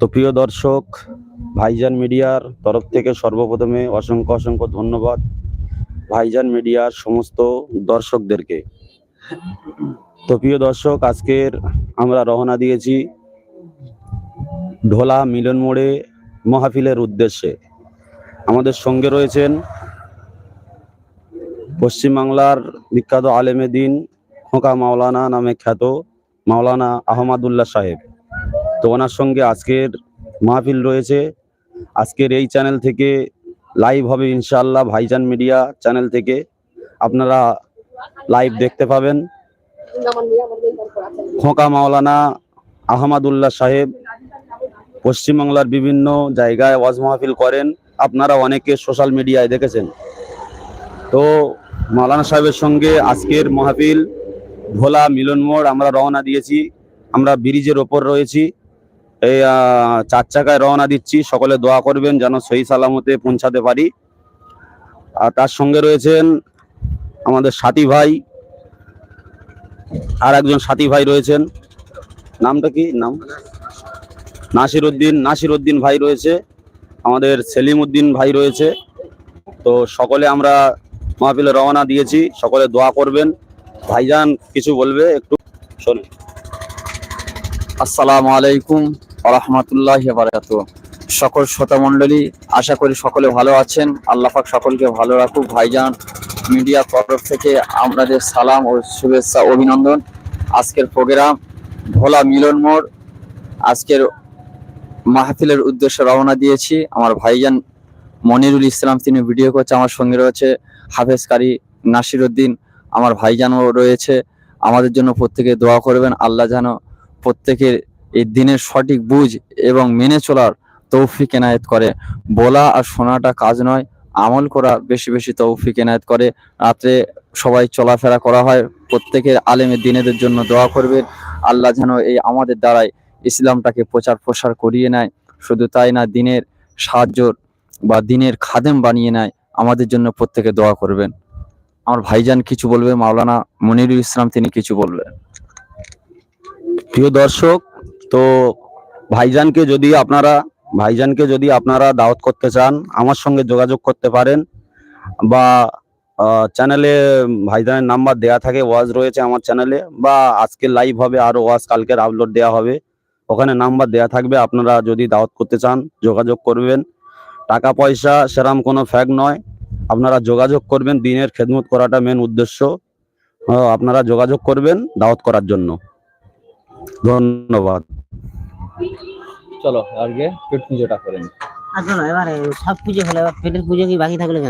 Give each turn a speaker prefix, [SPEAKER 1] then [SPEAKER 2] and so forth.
[SPEAKER 1] তো প্রিয় দর্শক, ভাইজান মিডিয়ার তরফ থেকে সর্বপ্রথমে অসংখ্য অসংখ্য ধন্যবাদ ভাইজান মিডিয়ার সমস্ত দর্শকদেরকে। তো প্রিয় দর্শক, আজকের আমরা রওনা দিয়েছি ঢোলা মিলন মোড়ে মহাফিলের উদ্দেশ্যে। আমাদের সঙ্গে রয়েছেন পশ্চিমবাংলার বিখ্যাত আলেমে দিন খোকা মাওলানা নামে খ্যাত মাওলানা আহমদুল্লাহ সাহেব। তো ওনার সঙ্গে আজকের মাহফিল রয়েছে। আজকের এই চ্যানেল থেকে লাইভ হবে ইনশাল্লাহ ভাইজান মিডিয়া চ্যানেল থেকে। আপনারা লাইভ দেখতে পাবেন। খোঁকা মাওলানা আহমদুল্লাহ সাহেব পশ্চিমবাংলার বিভিন্ন জায়গায় ওয়াজ মাহফিল করেন। আপনারা অনেকে সোশ্যাল মিডিয়ায় দেখেছেন। তো মাওলানা সাহেবের সঙ্গে আজকের মাহফিল, ভোলা মিলন মোড় আমরা রওনা দিয়েছি। আমরা ব্রিজের ওপর রয়েছি। এই চার চাকায় রওনা দিচ্ছি। সকলে দোয়া করবেন যেন সহি সালামতে পৌঁছাতে পারি। আর তার সঙ্গে রয়েছেন আমাদের সাথী ভাই। আর একজন সাথী ভাই রয়েছেন। নামটা কি? নাম? নাসির উদ্দিন নাসির উদ্দিন ভাই রয়েছে। আমাদের সেলিম উদ্দিন ভাই রয়েছে। তো সকলে আমরা মাহফিলে রওনা দিয়েছি। সকলে দোয়া করবেন। ভাইজান কিছু বলবে একটু? শোনেন।
[SPEAKER 2] আসসালামু আলাইকুম। রহমতুল্লাহ বারাকাতু। সকল শ্রোতা মণ্ডলী আশা করি সকলে ভালো আছেন। আল্লাহ পাক সকলকে ভালো রাখুক। ভাইজান মিডিয়া তরফ থেকে আপনাদের সালাম ও শুভেচ্ছা, অভিনন্দন। আজকের প্রোগ্রাম ভোলা মিলন মোড়। আজকের মাহফিলের উদ্দেশ্যে রওনা দিয়েছি। আমার ভাইজান মনিরুল ইসলাম, তিনি ভিডিও করছে, আমার সঙ্গে রয়েছে হাফেজ কারি নাসির উদ্দিন আমার ভাইজানও রয়েছে। আমাদের জন্য প্রত্যেকে দোয়া করবেন। আল্লাহ যেন প্রত্যেকের এই দিনের সঠিক বুঝ এবং মেনে চলার তৌফিক এনায়েত করে। বলা আর শোনাটা কাজ নয়, আমল করা বেশি বেশি তৌফিক এনায়েত করে। রাত্রে সবাই চলাফেরা করা হয়, প্রত্যেকের আলেমের দিনেদের জন্য দোয়া করবেন। আল্লাহ যেন এই আমাদের দ্বারাই ইসলামটাকে প্রচার প্রসার করিয়ে নেয়। শুধু তাই না, দিনের সাহায্য বা দিনের খাদেম বানিয়ে নেয়, আমাদের জন্য প্রত্যেকে দোয়া করবেন। আমার ভাইজান কিছু বলবে, মাওলানা মনিরুল ইসলাম তিনি কিছু বলবেন।
[SPEAKER 1] প্রিয় দর্শক তো ভাইজানকে যদি আপনারা, ভাইজানকে যদি আপনারা দাওয়াত করতে চান, আমার সঙ্গে যোগাযোগ করতে পারেন বা চ্যানেলে ভাইজানের নাম্বার দেয়া থাকে, ওয়াজ রয়েছে আমার চ্যানেলে বা আজকে লাইভ হবে, আরও ওয়াজ কালকের আপলোড দেওয়া হবে। ওখানে নাম্বার দেয়া থাকবে, আপনারা যদি দাওয়াত করতে চান, যোগাযোগ করবেন। টাকা পয়সা সেরাম কোনো ফ্যাক নয়। আপনারা যোগাযোগ করবেন, দিনের খেদমত করাটা মেন উদ্দেশ্য। আপনারা যোগাযোগ করবেন দাওয়াত করার জন্য। ধন্যবাদ।
[SPEAKER 2] চলো, আজকে পেট পুজোটা করেন
[SPEAKER 3] আসলে না এবারে সব পুজো হলো, এবার পেটের পুজো কি বাকি থাকল কেন?